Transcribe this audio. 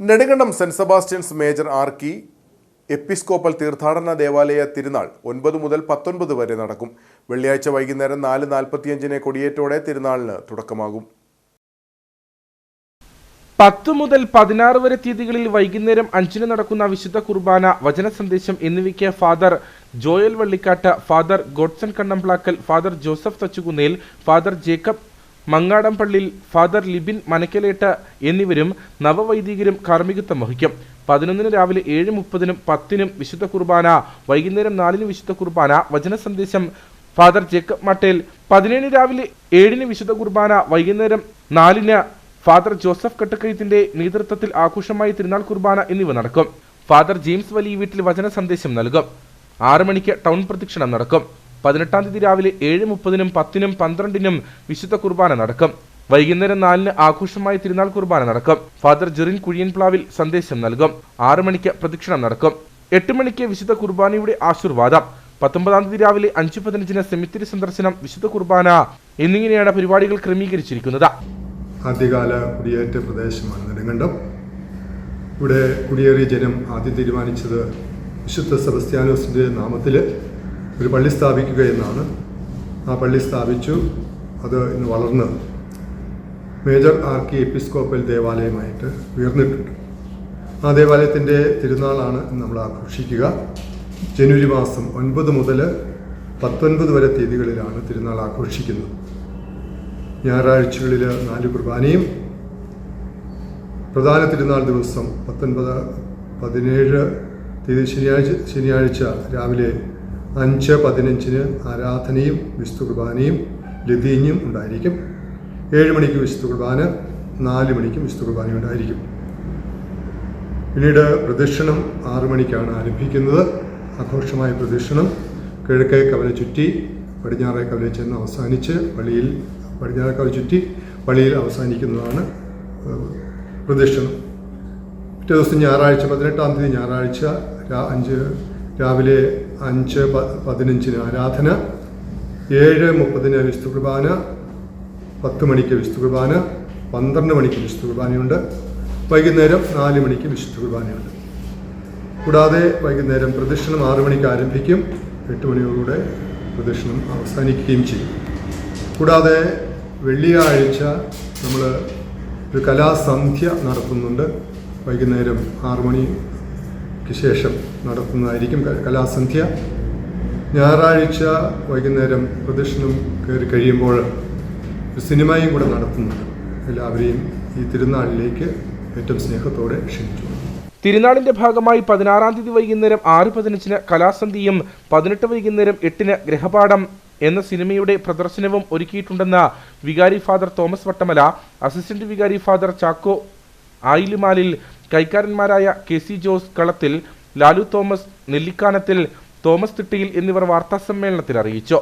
Nedumkandam Saint Sebastian's major archiepiscopal തീർത്ഥാടന ദേവാലയ തിരുനാൾ ഒൻപത് മുതൽ പത്തൊൻപത് വരെ നടക്കും. വെള്ളിയാഴ്ച വൈകുന്നേരം നാല് നാൽപ്പത്തിയഞ്ചിന് കൊടിയേറ്റോടെ തിരുനാളിന് തുടക്കമാകും. പത്ത് മുതൽ പതിനാറ് വരെ തീയതികളിൽ വൈകുന്നേരം അഞ്ചിന് നടക്കുന്ന വിശുദ്ധ കുർബാന വചന സന്ദേശം എന്നിവയ്ക്ക് father Joel Vallikkattu father Godson Kannamplackal father Joseph Thachukunnel father Jacob Mangadampallil father Libin Manakkaletta എന്നിവരും നവവൈദികരും കാർമ്മികത്വം വഹിക്കും. പതിനൊന്നിന് രാവിലെ ഏഴ് മുപ്പതിനും പത്തിനും വിശുദ്ധ കുർബാന വൈകുന്നേരം നാലിന് വിശുദ്ധ കുർബാന വചന സന്ദേശം ഫാദർ ജേക്കബ് മട്ടേൽ പതിനേഴിന് രാവിലെ ഏഴിന് വിശുദ്ധ കുർബാന വൈകുന്നേരം നാലിന് ഫാദർ ജോസഫ് കട്ടക്കയത്തിന്റെ നേതൃത്വത്തിൽ ആഘോഷമായി തിരുനാൾ കുർബാന എന്നിവ നടക്കും. ഫാദർ ജെയിംസ് വലിയ വീട്ടിൽ വചന സന്ദേശം നൽകും. ആറു മണിക്ക് ടൗൺ പ്രദക്ഷിണം നടക്കും. പതിനെട്ടാം തീയതി രാവിലെ ഏഴ് മുപ്പതിനും പത്തിനും പന്ത്രണ്ടിനും വിശുദ്ധ കുർബാന നടക്കും. വൈകുന്നേരം നാലിന് ആഘോഷമായ തിരുനാൾ കുർബാന നടക്കും. ഫാദർ ജെറിൻ കുഴിയൻപ്ലാവിൽ സന്ദേശം നൽകും. ആറു മണിക്ക് പ്രദക്ഷിണം നടക്കും. എട്ട് മണിക്ക് വിശുദ്ധ കുർബാനയുടെ ആശീർവാദം. പത്തൊമ്പതാം തീയതി രാവിലെ അഞ്ച് പതിനഞ്ചിന് സെമിത്തിരി സന്ദർശനം വിശുദ്ധ കുർബാന എന്നിങ്ങനെയാണ് പരിപാടികൾ ക്രമീകരിച്ചിരിക്കുന്നത്. ആദ്യകാല കുടിയേറ്റ പ്രദേശമാണ് നെടുങ്കണ്ടം. ഇവിടെ കുടിയേറിയ ജനം ആദ്യം തീരുമാനിച്ചത് വിശുദ്ധ സെബസ്ത്യാനോസിന്റെ നാമത്തിൽ ഒരു പള്ളി സ്ഥാപിക്കുക എന്നാണ്. ആ പള്ളി സ്ഥാപിച്ചു. അത് ഇന്ന് വളർന്ന് മേജർ ആർക്കി എപ്പിസ്കോപ്പൽ ദേവാലയമായിട്ട് ഉയർന്നിട്ടുണ്ട്. ആ ദേവാലയത്തിന്റെ തിരുനാളാണ് നമ്മൾ ആഘോഷിക്കുക. ജനുവരി മാസം ഒൻപത് മുതൽ പത്തൊൻപത് വരെ തീയതികളിലാണ് തിരുനാൾ ആഘോഷിക്കുന്നത്. ഞായറാഴ്ചകളിൽ നാല് കുർബാനയും പ്രധാന തിരുനാൾ ദിവസം പത്തൊൻപത് പതിനേഴ് തീയതി ശനിയാഴ്ച ശനിയാഴ്ച രാവിലെ അഞ്ച് പതിനഞ്ചിന് ആരാധനയും വിശുദ്ധ കുർബാനയും ലതീഞ്ഞും ഉണ്ടായിരിക്കും. ഏഴ് മണിക്ക് വിശുദ്ധ കുർബാന നാല് മണിക്കും വിശുദ്ധ കുർബാന ഉണ്ടായിരിക്കും. പിന്നീട് പ്രദക്ഷിണം ആറ് മണിക്കാണ് ആരംഭിക്കുന്നത്. ആഘോഷമായ പ്രദക്ഷിണം കിഴക്കേ കവല ചുറ്റി പടിഞ്ഞാറേ കവല ചെന്ന് അവസാനിച്ച് പള്ളിയിൽ പടിഞ്ഞാറേ കവല ചുറ്റി പള്ളിയിൽ അവസാനിക്കുന്നതാണ് പ്രദക്ഷിണം പിറ്റേ ദിവസം ഞായറാഴ്ച പതിനെട്ടാം തീയതി ഞായറാഴ്ച രാ- അഞ്ച് രാവിലെ അഞ്ച് പതിനഞ്ചിന് ആരാധന ഏഴ് മുപ്പതിന് വിശുദ്ധ കുർബാന പത്ത് മണിക്ക് വിശുദ്ധ കുർബാന പന്ത്രണ്ട് മണിക്ക് വിശുദ്ധ കുർബാനയുണ്ട്. വൈകുന്നേരം നാല് മണിക്ക് വിശുദ്ധ കുർബാനയുണ്ട്. കൂടാതെ വൈകുന്നേരം പ്രദക്ഷിണം ആറു മണിക്ക് ആരംഭിക്കും. എട്ട് മണിയോടുകൂടെ പ്രദക്ഷിണം അവസാനിക്കുകയും ചെയ്യും. കൂടാതെ വെള്ളിയാഴ്ച നമ്മൾ ഒരു കലാസന്ധ്യ നടത്തുന്നുണ്ട്. വൈകുന്നേരം ആറു മണിക്ക് ശേഷം നടത്തുന്നതായിരിക്കും കലാസന്ധ്യ. ഞായറാഴ്ച വൈകുന്നേരം പ്രദക്ഷിണം കയറി കഴിയുമ്പോൾ സിനിമയും കൂടെ നടത്തുന്നുണ്ട്. എല്ലാവരെയും ഈ തിരുനാളിലേക്ക് ഏറ്റവും സ്നേഹത്തോടെ ക്ഷണിച്ചു. തിരുനാളിന്റെ ഭാഗമായി പതിനാറാം തീയതി വൈകുന്നേരം ആറ് പതിനഞ്ചിന് കലാസന്ധ്യയും പതിനെട്ട് വൈകുന്നേരം എട്ടിന് ഗ്രഹപാഠം എന്ന സിനിമയുടെ പ്രദർശനവും ഒരുക്കിയിട്ടുണ്ടെന്ന് വികാരി ഫാദർ തോമസ് വട്ടമല അസിസ്റ്റന്റ് വികാരി father Chacko Ayilumalil കൈക്കാരന്മാരായ K C Jose Kalathil Lalu Thomas Nellikkanathil Thomas Thittiyil എന്നിവർ വാർത്താസമ്മേളനത്തിൽ അറിയിച്ചു